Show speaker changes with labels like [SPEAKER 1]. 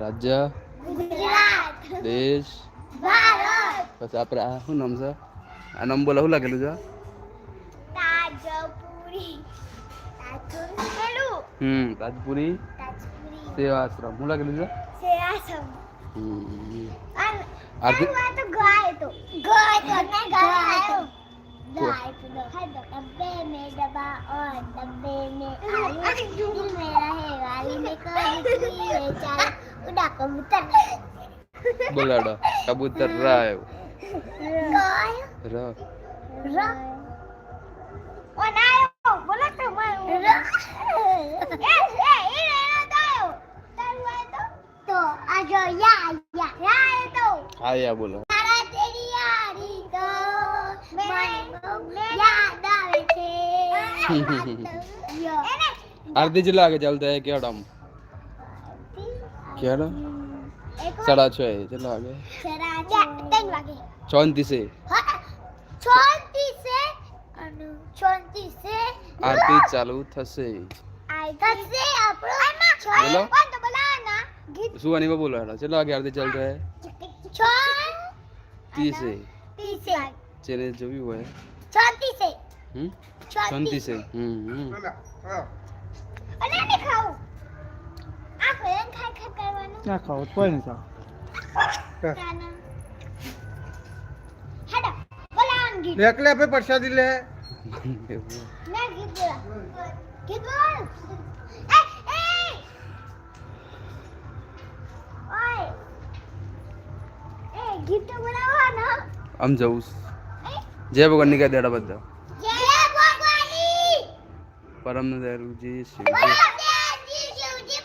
[SPEAKER 1] રાજ્ય.
[SPEAKER 2] ગુજરાત.
[SPEAKER 1] દેશ.
[SPEAKER 2] ભારત.
[SPEAKER 1] પછી આપણે આ શું નામ છે? આ નામ બોલા શું લાગેલું છે? હમ તાજપુરી. સેવાશ્રમ. શું લાગેલું છે? હમ.
[SPEAKER 2] આ તો ગાય તો. ગાય તો ને ગાય. और डब्बे में आलू दिल मेरा है वाली में कबूतरी है चार उड़ा कबूतर
[SPEAKER 1] बुलाड़ा कबूतर रहा
[SPEAKER 2] है
[SPEAKER 1] रहा
[SPEAKER 2] रहा और ना आयो बोला तो मैं रहा ए ए ना तो तो आ जाओ या या या तो आया बोलो યો એને
[SPEAKER 1] આરતી જેટલા આગે ચાલતા હે કેવડામ કેવડો
[SPEAKER 2] એક
[SPEAKER 1] સાડા છ કેટલા વાગે
[SPEAKER 2] સરા ત્રણ વાગે
[SPEAKER 1] ચોત્રીસે
[SPEAKER 2] હા ચોત્રીસે અને ચોત્રીસે
[SPEAKER 1] આરતી ચાલુ થશે
[SPEAKER 2] આઈ થશે આપણો
[SPEAKER 1] બોલો.
[SPEAKER 2] કોણ તો બોલાના ગીત
[SPEAKER 1] શું આની બોલો હેડો કેટલા વાગે આરતી ચાલુ થાય
[SPEAKER 2] છો
[SPEAKER 1] ત્રીસે
[SPEAKER 2] ત્રીસે
[SPEAKER 1] જેને જોયું હોય
[SPEAKER 2] ચોત્રીસે
[SPEAKER 1] હમ?
[SPEAKER 2] શાંતિ
[SPEAKER 1] છે. હમ હમ.
[SPEAKER 2] અને આને ખાવું. આ ફેન ખાઈ ખાઈ કરવાનું.
[SPEAKER 3] ના ખાવ કોઈ નહીં ખાવ.
[SPEAKER 2] તાના હેડો બોલાવાનું ગીત.
[SPEAKER 3] એકલે આપે પ્રસાદી લે.
[SPEAKER 1] આમ જવું. જય ભગવાનની દેડા બધા. paramla değerli bir
[SPEAKER 2] şey.